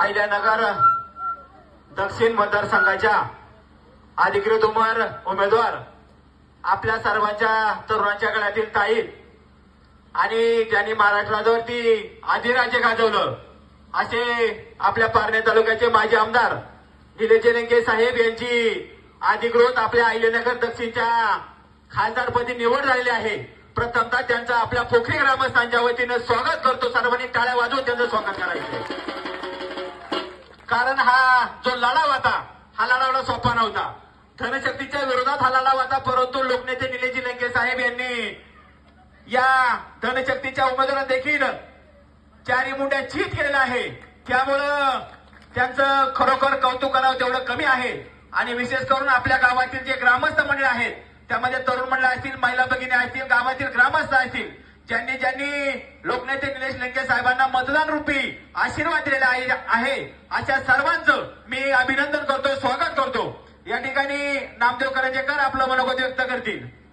अहिल्यानगर दक्षिण मतदारसंघाच्या अधिकृत उमर उमेदवार आपल्या सर्वांच्या तरुणांच्या गळ्यातील ताई आणि ज्यांनी महाराष्ट्रावरती अधिराज्य गाजवलं असे आपल्या पारणे तालुक्याचे माजी आमदार निलेश साहेब यांची अधिकृत आपल्या अहिल्यानगर दक्षिणच्या खासदारपदी निवड झालेली आहे. प्रथमतः त्यांचं आपल्या पोखरी ग्रामस्थांच्या वतीनं स्वागत करतो. सर्वांनी टाळ्या वाजवून त्यांचं स्वागत करायचं कारण हा जो लढाव होता हा लढावला सोपा नव्हता. धनशक्तीच्या विरोधात हा लढाव होता परंतु लोकनेते निलेजी लंके साहेब यांनी या धनशक्तीच्या उमेदवारात देखील चारी मुंड्या चीत केलेला आहे. त्यामुळं त्यांचं खरोखर कौतुक करावं तेवढं कमी आहे. आणि विशेष करून आपल्या गावातील जे ग्रामस्थ मंडळ आहेत त्यामध्ये तरुण मंडळ असतील महिला भगिनी असतील गावातील ग्रामस्थ असतील ज्यांनी ज्यांनी लोकनेते निलेश लंके साहेबांना मतदान रूपी आशीर्वाद दिलेला आहे- आहे अशा सर्वांचं मी अभिनंदन करतो स्वागत करतो. या ठिकाणी नामदेव करंजेकर आपलं मनोगत व्यक्त करतील.